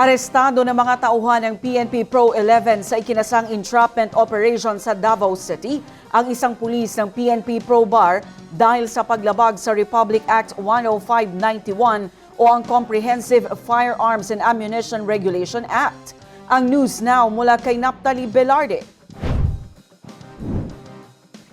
Arestado ng mga tauhan ng PNP Pro 11 sa ikinasang entrapment operation sa Davao City ang isang pulis ng PNP Pro Bar dahil sa paglabag sa Republic Act 10591 o ang Comprehensive Firearms and Ammunition Regulation Act. Ang news now mula kay Naptali Velarde.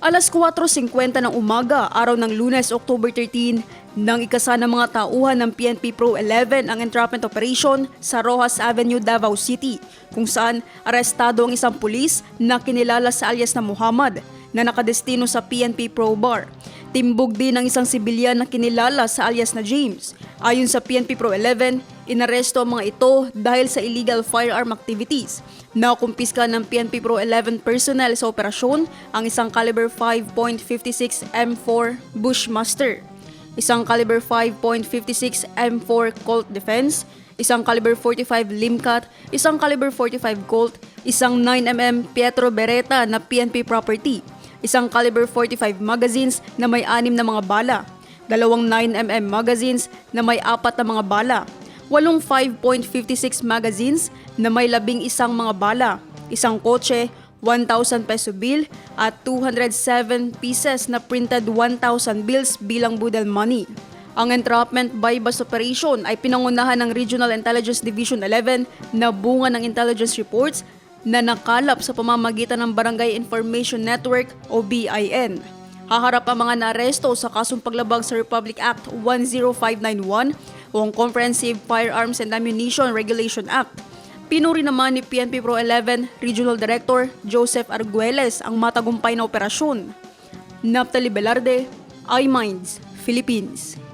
Alas 4.50 ng umaga, araw ng lunes, October 13, nang ikasa ng mga tauhan ng PNP Pro 11 ang entrapment operation sa Rojas Avenue, Davao City, kung saan arestado ang isang pulis na kinilala sa alias na Muhammad na nakadestino sa PNP Pro Bar. Timbog din ng isang sibilyan na kinilala sa alias na James. Ayon sa PNP Pro 11, inaresto ang mga ito dahil sa illegal firearm activities. Nakumpiska ng PNP Pro 11 personnel sa operasyon ang isang caliber 5.56 M4 Bushmaster, isang caliber 5.56 M4 Colt Defense, isang caliber 45 Limcat, isang caliber 45 Colt, isang 9mm Pietro Beretta na PNP property, isang caliber 45 magazines na may anim na mga bala, dalawang 9mm magazines na may apat na mga bala, walong 5.56 magazines na may labing isang mga bala, isang kotse, 1,000 peso bill at 207 pieces na printed 1,000 bills bilang budel money. Ang entrapment by bus operation ay pinangunahan ng Regional Intelligence Division 11 na bunga ng intelligence reports na nakalap sa pamamagitan ng Barangay Information Network o BIN. Haharap ang mga naaresto sa kasong paglabag sa Republic Act 10591 o ang Comprehensive Firearms and Ammunition Regulation Act. Pinuri naman ni PNP Pro 11 Regional Director Joseph Arguelles ang matagumpay na operasyon. Naptali Velarde, iMinds, Philippines.